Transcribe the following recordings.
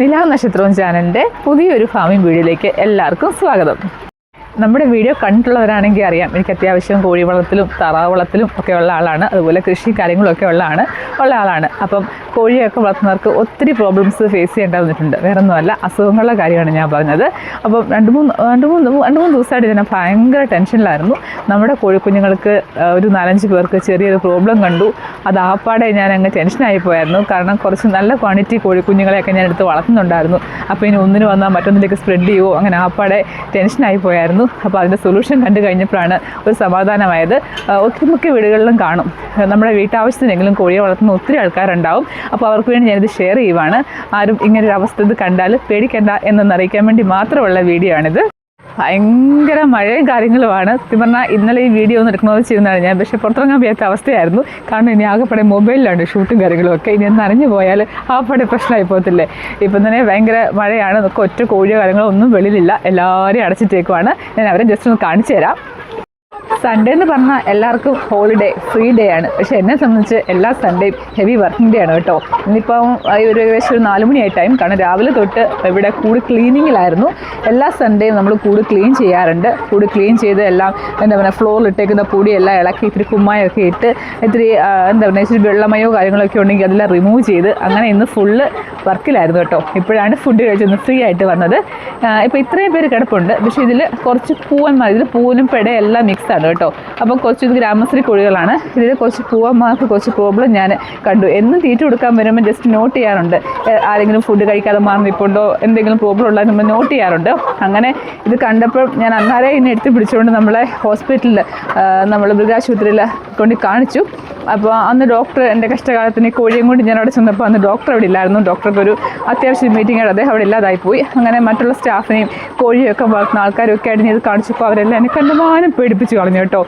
നിലാവ് നക്ഷത്രവും ചാനലിന്റെ പുതിയൊരു ഫാമിംഗ് വീഡിയോയിലേക്ക് എല്ലാവർക്കും സ്വാഗതം. നമ്മുടെ വീഡിയോ കണ്ടിട്ടുള്ളവരാണെങ്കിൽ അറിയാം. എനിക്ക് അത്യാവശ്യം കോഴി വളത്തിലും താറാവ് വളത്തിലും ഒക്കെ ഉള്ള ആളാണ്. അതുപോലെ കൃഷി കാര്യങ്ങളൊക്കെ ഉള്ള ആണ് ഉള്ള ആളാണ്. അപ്പം കോഴിയൊക്കെ വളർത്തുന്നവർക്ക് ഒത്തിരി പ്രോബ്ലംസ് ഫേസ് ചെയ്യേണ്ടി വന്നിട്ടുണ്ട്. വേറെ ഒന്നുമല്ല അസുഖങ്ങളുടെ കാര്യമാണ് ഞാൻ പറഞ്ഞത്. അപ്പം രണ്ട് മൂന്ന് രണ്ട് മൂന്ന് രണ്ട് മൂന്ന് ദിവസമായിട്ട് ഇതിനെ ഭയങ്കര ടെൻഷനിലായിരുന്നു നമ്മുടെ കോഴിക്കുഞ്ഞുങ്ങൾക്ക് ഒരു നാലഞ്ച് പേർക്ക് ചെറിയൊരു പ്രോബ്ലം കണ്ടു. അത് ആപ്പാടെ ഞാൻ അങ്ങ് ടെൻഷനായി പോയായിരുന്നു. കാരണം കുറച്ച് നല്ല ക്വാണ്ടിറ്റി കോഴിക്കുഞ്ഞുങ്ങളെയൊക്കെ ഞാൻ എടുത്ത് വളർത്തുന്നുണ്ടായിരുന്നു. അപ്പോൾ ഇനി ഒന്നിന് വന്നാൽ മറ്റൊന്നിലേക്ക് സ്പ്രെഡ് ചെയ്യുമോ അങ്ങനെ ആപ്പാടെ ടെൻഷനായി പോയായിരുന്നു. അപ്പോൾ അതിന്റെ സൊല്യൂഷൻ കണ്ടു കഴിഞ്ഞപ്പോഴാണ് ഒരു സമാധാനമായത്. ഒത്തിരിമുക്ക് വീടുകളിലും കാണും. നമ്മുടെ വീട്ടാവശ്യത്തിനെങ്കിലും കോഴിയെ വളർത്തുന്ന ഒത്തിരി ആൾക്കാരുണ്ടാവും. അപ്പോൾ അവർക്ക് വേണ്ടി ഞാനിത് ഷെയർ ചെയ്യുവാണ്. ആരും ഇങ്ങനൊരു അവസ്ഥ ഇത് കണ്ടാൽ പേടിക്കണ്ട എന്നൊന്ന് അറിയിക്കാൻ വേണ്ടി മാത്രമുള്ള വീഡിയോ ആണിത്. ഭയങ്കര മഴയും കാര്യങ്ങളുമാണ്. സത്യം പറഞ്ഞാൽ ഇന്നലെ ഈ വീഡിയോ ഒന്ന് എടുക്കണമെന്ന് ചെയ്യുന്നതാണ് ഞാൻ. പക്ഷേ പുറത്തിറങ്ങാൻ വയ്യാത്ത അവസ്ഥയായിരുന്നു. കാരണം ഇനി ആകെപ്പടെ മൊബൈലിലാണ് ഷൂട്ടും കാര്യങ്ങളും ഒക്കെ. ഇനി ഒന്ന് അറിഞ്ഞു പോയാൽ ആകെപ്പാടെ പ്രശ്നമായി പോകത്തില്ലേ? ഇപ്പം തന്നെ ഭയങ്കര മഴയാണ്. ഒറ്റ കോഴിയോ കാര്യങ്ങളോ ഒന്നും വെളിയിലില്ല. എല്ലാവരെയും അടച്ചിട്ടേക്കുവാണ്. ഞാൻ അവരെ ജസ്റ്റ് ഒന്ന് കാണിച്ചു തരാം സൺഡേ എന്ന് പറഞ്ഞാൽ എല്ലാവർക്കും ഹോളിഡേ ഫ്രീ ഡേ ആണ്. പക്ഷെ എന്നെ സംബന്ധിച്ച് എല്ലാ സൺഡേയും ഹെവി വർക്കിംഗ് ഡേ ആണ് കേട്ടോ. ഇന്നിപ്പം ഒരു ഏകദേശം ഒരു നാല് മണിയായി ടൈം കാരണം രാവിലെ തൊട്ട് ഇവിടെ കൂട് ക്ലീനിങ്ങിലായിരുന്നു എല്ലാ സൺഡേയും നമ്മൾ കൂട് ക്ലീൻ ചെയ്യാറുണ്ട്. കൂട് ക്ലീൻ ചെയ്ത് എല്ലാം എന്താ പറയുക ഫ്ലോറിൽ ഇട്ടേക്കുന്ന പൊടിയെല്ലാം ഇളക്കി ഇത്തിരി കുമ്മായൊക്കെ ഇട്ട് ഇത്തിരി എന്താ പറയുക ഇച്ചിരി വെള്ളമയോ കാര്യങ്ങളൊക്കെ ഉണ്ടെങ്കിൽ അതെല്ലാം റിമൂവ് ചെയ്ത് അങ്ങനെ ഇന്ന് ഫുള്ള് വർക്കിലായിരുന്നു കേട്ടോ. ഇപ്പോഴാണ് ഫുഡ് കഴിച്ചൊന്ന് ഫ്രീ ആയിട്ട് വന്നത്. ഇപ്പോൾ ഇത്രയും പേര് കിടപ്പുണ്ട്. പക്ഷേ ഇതിൽ കുറച്ച് പൂവന്മാർ ഇതിൽ പൂവനും പെടയും എല്ലാം മിക്സ് ആണ് കേട്ടോ. അപ്പോൾ കുറച്ച് ഇത് ഗ്രാമശ്രീ കോഴികളാണ്. ഇതിൽ കുറച്ച് പൂവന്മാർക്ക് കുറച്ച് പ്രോബ്ലം ഞാൻ കണ്ടു. എന്നും തീറ്റ കൊടുക്കാൻ വരുമ്പോൾ ജസ്റ്റ് നോട്ട് ചെയ്യാറുണ്ട്. ആരെങ്കിലും ഫുഡ് കഴിക്കാതെ മാറി നിൽപ്പുണ്ടോ എന്തെങ്കിലും പ്രോബ്ലം ഉള്ളത് നമ്മൾ നോട്ട് ചെയ്യാറുണ്ട്. അങ്ങനെ ഇത് കണ്ടപ്പോൾ ഞാൻ അന്നേരം ഇതിനെ എടുത്ത് പിടിച്ചുകൊണ്ട് നമ്മളെ ഹോസ്പിറ്റലിൽ നമ്മൾ മൃഗാശുപത്രിയിൽ കൊണ്ട് കാണിച്ചു. അപ്പോൾ അന്ന് ഡോക്ടർ എന്റെ കഷ്ടകാലത്തിന് കോഴിയും കൊണ്ട് ഞാൻ അവിടെ ചെന്നപ്പോൾ അന്ന് ഡോക്ടർ അവിടെ ഇല്ലായിരുന്നു. ഡോക്ടർക്ക് ഒരു അത്യാവശ്യം മീറ്റിംഗ് ആയിട്ട് അദ്ദേഹം അവിടെ ഇല്ലാതായി പോയി. അങ്ങനെ മറ്റുള്ള സ്റ്റാഫിനെയും കോഴിയൊക്കെ വളർത്തുന്ന ആൾക്കാരും ഒക്കെ ആയിട്ട് ഇത് കാണിച്ചപ്പോൾ അവരെല്ലാം എന്നെ കണ്ടുമാനം പേടിപ്പിച്ച് കളഞ്ഞു കേട്ടോ.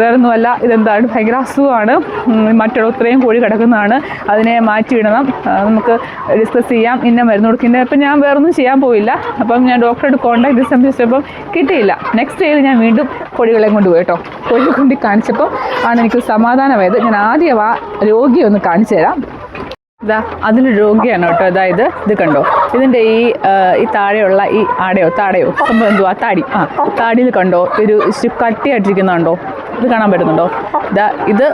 വേറൊന്നുമല്ല ഇതെന്താണ്? ഭയങ്കര അസുഖമാണ്. മറ്റുള്ള ഇത്രയും കോഴി കിടക്കുന്നതാണ്. അതിനെ മാറ്റിയിടണം നമുക്ക് ഡിസ്കസ് ചെയ്യാം. ഇന്ന മരുന്ന് കൊടുക്കുന്നത് അപ്പം ഞാൻ വേറൊന്നും ചെയ്യാൻ പോയില്ല. അപ്പം ഞാൻ ഡോക്ടറോട് കോൺടാക്ട് സംബന്ധിച്ചപ്പം കിട്ടിയില്ല. നെക്സ്റ്റ് ഡേയിൽ ഞാൻ വീണ്ടും കോഴികളെ കൊണ്ട് പോയി കേട്ടോ. കോഴിയെ കൊണ്ട് കാണിച്ചപ്പോൾ ആണ് എനിക്ക് സമാധാനമായത്. ആദ്യം ആ രോഗിയെ ഒന്ന് കാണിച്ചു തരാം. ഇതാ അതിന് രോഗിയാണ് കേട്ടോ. അതായത് ഇത് കണ്ടോ? ഇതിന്റെ ഈ ഈ താഴെയുള്ള ഈ ആടയോ താടയോ? സംഭവം എന്തുവാ? താടി. ആ താടിയിൽ കണ്ടോ? ഒരു ഇച്ചിരി കട്ടിയായിട്ടിരിക്കുന്നുണ്ടോ ഇത് കാണാൻ പറ്റുന്നുണ്ടോ? ഇതാ ഇത്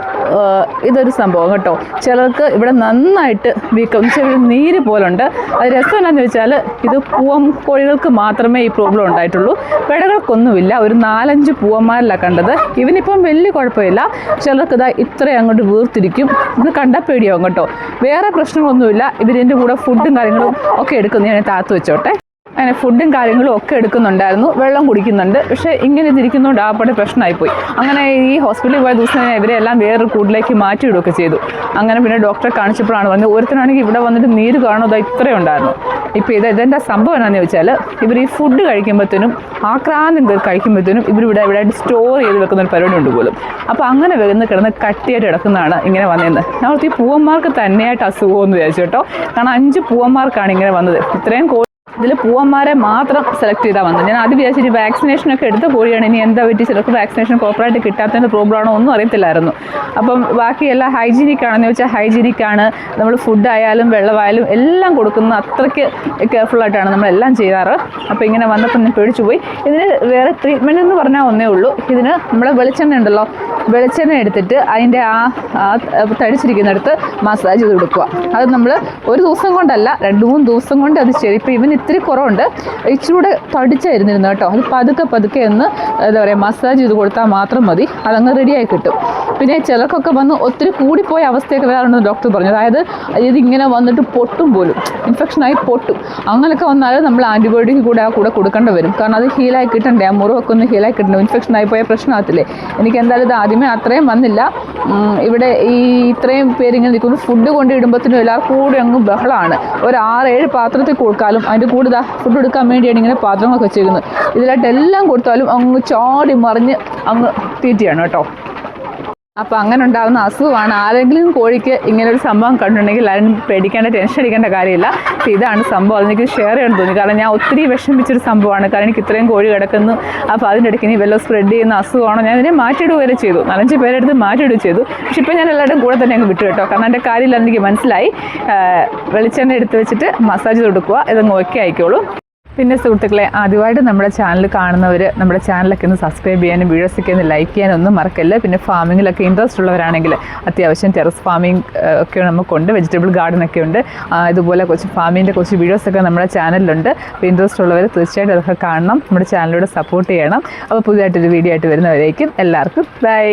ഇതൊരു സംഭവം കേട്ടോ. ചിലർക്ക് ഇവിടെ നന്നായിട്ട് വീക്കം എന്ന് നീര് പോലുണ്ട്. അത് രസം എന്താണെന്ന് വെച്ചാൽ ഇത് പൂവം കോഴികൾക്ക് മാത്രമേ ഈ പ്രോബ്ലം ഉണ്ടായിട്ടുള്ളൂ. പെടകൾക്കൊന്നുമില്ല. ഒരു നാലഞ്ച് പൂവന്മാരിലാണ് കണ്ടത്. ഇവനിപ്പം വലിയ കുഴപ്പമില്ല. ചിലർക്ക് ഇതാ ഇത്രയും അങ്ങോട്ട് വീർത്തിരിക്കും. ഇത് കണ്ടാൽ പേടിയാവും കേട്ടോ. വേറെ പ്രശ്നങ്ങളൊന്നുമില്ല. ഇവരിന്റെ കൂടെ ഫുഡും കാര്യങ്ങളും ഒക്കെ എടുക്കുന്നതിനെ താത്ത് വെച്ചോട്ടെ. അങ്ങനെ ഫുഡും കാര്യങ്ങളും ഒക്കെ എടുക്കുന്നുണ്ടായിരുന്നു. വെള്ളം കുടിക്കുന്നുണ്ട്. പക്ഷേ ഇങ്ങനെ ഇതിരിക്കുന്നതുകൊണ്ട് ആ പടെ പ്രശ്നമായിപ്പോയി. അങ്ങനെ ഈ ഹോസ്പിറ്റലിൽ പോയ ദിവസം തന്നെ ഇവരെ എല്ലാം വേറൊരു കൂട്ടിലേക്ക് മാറ്റിയിടുകയൊക്കെ ചെയ്തു. അങ്ങനെ പിന്നെ ഡോക്ടറെ കാണിച്ചപ്പോഴാണ് പറഞ്ഞത് ഒരുത്തനാണെങ്കിൽ ഇവിടെ വന്നിട്ട് നീര് കാണുന്നത് ഇത്രയും ഉണ്ടായിരുന്നു. ഇപ്പോൾ ഇത് ഇതെന്റെ സംഭവം എന്നാന്ന് ചോദിച്ചാൽ ഇവർ ഈ ഫുഡ് കഴിക്കുമ്പോഴത്തേനും ആക്രാന്തം കഴിക്കുമ്പോഴത്തേനും ഇവരിവിടെ ഇവിടെ സ്റ്റോർ ചെയ്ത് വെക്കുന്ന ഒരു പരിപാടി ഉണ്ട് പോലും. അപ്പോൾ അങ്ങനെ വരുന്ന കിടന്ന് കട്ടിയായിട്ട് കിടക്കുന്നതാണ് ഇങ്ങനെ വന്നതെന്ന്. ഞാൻ ഈ പൂവന്മാർക്ക് തന്നെയായിട്ട് അസുഖമെന്ന് വിചാരിച്ചു കേട്ടോ. കാരണം അഞ്ച് പൂവന്മാർക്കാണ് ഇങ്ങനെ വന്നത്. ഇത്രയും ഇതിൽ പൂവന്മാരെ മാത്രം സെലക്ട് ചെയ്താൽ വന്നത്. ഞാൻ ആദ്യം വിചാരിച്ചിട്ട് വാക്സിനേഷൻ ഒക്കെ എടുത്ത് കോഴിയാണ് ഇനി എന്താ പറ്റി? ചിലർക്ക് വാക്സിനേഷൻ പ്രോപ്പറായിട്ട് കിട്ടാത്തതിന്റെ പ്രോബ്ലം ആണോ ഒന്നും അറിയത്തില്ലായിരുന്നു. അപ്പം ബാക്കി എല്ലാം ഹൈജീനിക് ആണെന്ന് ചോദിച്ചാൽ ഹൈജീനിക് ആണ്. നമ്മൾ ഫുഡ് ആയാലും വെള്ളമായാലും എല്ലാം കൊടുക്കുന്നത് അത്രയ്ക്ക് കെയർഫുള്ളായിട്ടാണ് നമ്മളെല്ലാം ചെയ്യാറ്. അപ്പോൾ ഇങ്ങനെ വന്നപ്പോൾ ഞാൻ പേടിച്ചു പോയി. ഇതിന് വേറെ ട്രീറ്റ്മെന്റ് എന്ന് പറഞ്ഞാൽ ഒന്നേ ഉള്ളൂ. ഇതിന് നമ്മളെ വെളിച്ചെണ്ണ ഉണ്ടല്ലോ. വെളിച്ചെണ്ണ എടുത്തിട്ട് അതിന്റെ ആ ആ തടിച്ചിരിക്കുന്നിടത്ത് മസാജ് ചെയ്ത് കൊടുക്കുക. അത് നമ്മൾ ഒരു ദിവസം കൊണ്ടല്ല രണ്ട് മൂന്ന് ദിവസം കൊണ്ട് അത് ശരി ഇപ്പോൾ ഇവൻ ഇത്തിരി കുറവുണ്ട്. ഇച്ചിരൂടെ തടിച്ചായിരുന്നിരുന്നു കേട്ടോ. അത് പതുക്കെ പതുക്കെ ഒന്ന് എന്താ പറയുക മസാജ് ചെയ്ത് കൊടുത്താൽ മാത്രം മതി. അതങ്ങ് റെഡിയായി കിട്ടും. പിന്നെ ചിലർക്കൊക്കെ വന്ന് ഒത്തിരി കൂടിപ്പോയ അവസ്ഥയൊക്കെ വരാറുണ്ടെന്ന് ഡോക്ടർ പറഞ്ഞു. അതായത് ഇതിങ്ങനെ വന്നിട്ട് പൊട്ടും പോലും. ഇൻഫെക്ഷനായി പൊട്ടും. അങ്ങനെയൊക്കെ വന്നാൽ നമ്മൾ ആന്റിബയോട്ടിക് കൂടെ ആ കൂടെ കൊടുക്കേണ്ടി വരും. കാരണം അത് ഹീലായി കിട്ടണ്ടേ? ആ മുറിവൊക്കെ ഒന്ന് ഹീലായി കിട്ടണ്ടേ? ഇൻഫെക്ഷൻ ആയി പോയ പ്രശ്നമാകത്തില്ലേ? എനിക്ക് എന്തായാലും ഇത് ആദ്യമേ അത്രയും വന്നില്ല. ഇവിടെ ഈ ഇത്രയും പേരിങ്ങനെ നിൽക്കുന്നു. ഫുഡ് കൊണ്ട് ഇടുമ്പോഴത്തേനും എല്ലാവർക്കും കൂടി അങ്ങ് ബഹളമാണ്. ഒരു ആറ് ഏഴ് പാത്രത്തിൽ കൊടുക്കാലും അതിന്റെ കൂടെ ഇതാ ഫുഡ് എടുക്കാൻ വേണ്ടിയാണ് ഇങ്ങനെ പാത്രങ്ങളൊക്കെ വെച്ചിരിക്കുന്നത്. ഇതിലായിട്ട് എല്ലാം കൊടുത്താലും അങ്ങ് ചാടി മറിഞ്ഞ് അങ്ങ് തീറ്റിയാണ് കേട്ടോ. അപ്പോൾ അങ്ങനെ ഉണ്ടാകുന്ന അസുഖമാണ്. ആരെങ്കിലും കോഴിക്ക് ഇങ്ങനെ ഒരു സംഭവം കണ്ടിട്ടുണ്ടെങ്കിൽ ആരും പേടിക്കേണ്ട ടെൻഷൻ അടിക്കേണ്ട കാര്യമില്ല. അപ്പോൾ ഇതാണ് സംഭവം. അതെനിക്ക് ഷെയർ ചെയ്യാൻ തോന്നി. കാരണം ഞാൻ ഒത്തിരി വിഷമിച്ചൊരു സംഭവമാണ്. കാരണം എനിക്ക് ഇത്രയും കോഴി കിടക്കുന്നു. അപ്പോൾ അതിന്റെ ഇടയ്ക്ക് ഇനി വല്ലതും സ്പ്രെഡ് ചെയ്യുന്ന അസുഖമാണോ? ഞാൻ ഇതിനെ മാറ്റിയിടുക വരെ ചെയ്തു. നാലഞ്ച് പേരെടുത്ത് മാറ്റിയിടുക ചെയ്തു. പക്ഷേ ഇപ്പോൾ ഞാൻ എല്ലാവരുടെയും കൂടെ തന്നെ അങ്ങ് വിട്ടു കേട്ടോ. കാരണം എന്റെ കാര്യമില്ല എനിക്ക് മനസ്സിലായി. വെളിച്ചെണ്ണ എടുത്ത് വെച്ചിട്ട് മസാജ് കൊടുക്കുക. ഇതങ്ങ് ഓക്കെ ആയിക്കോളൂ. പിന്നെ സുഹൃത്തുക്കളെ ആദ്യമായിട്ട് നമ്മുടെ ചാനൽ കാണുന്നവർ നമ്മുടെ ചാനലൊക്കെ ഒന്ന് സബ്സ്ക്രൈബ് ചെയ്യാനും വീഡിയോസൊക്കെ ഒന്ന് ലൈക്ക് ചെയ്യാനും ഒന്നും മറക്കല്ല? പിന്നെ ഫാമിങ്ങിലൊക്കെ ഇൻട്രസ്റ്റ് ഉള്ളവരാണെങ്കിൽ അത്യാവശ്യം ടെറസ് ഫാമിംഗ് ഒക്കെ നമുക്കുണ്ട് വെജിറ്റബിൾ ഗാർഡൻ ഒക്കെ ഉണ്ട്. ഇതുപോലെ കുറച്ച് ഫാമിങ്ങിന്റെ കുറച്ച് വീഡിയോസൊക്കെ നമ്മുടെ ചാനലിലുണ്ട് അപ്പോൾ ഇൻട്രസ്റ്റ് ഉള്ളവർ തീർച്ചയായിട്ടും അതൊക്കെ കാണണം. നമ്മുടെ ചാനലിലൂടെ സപ്പോർട്ട് ചെയ്യണം. അപ്പോൾ പുതിയതായിട്ടൊരു വീഡിയോ ആയിട്ട് വരുന്നവരേക്കും എല്ലാവർക്കും ബൈ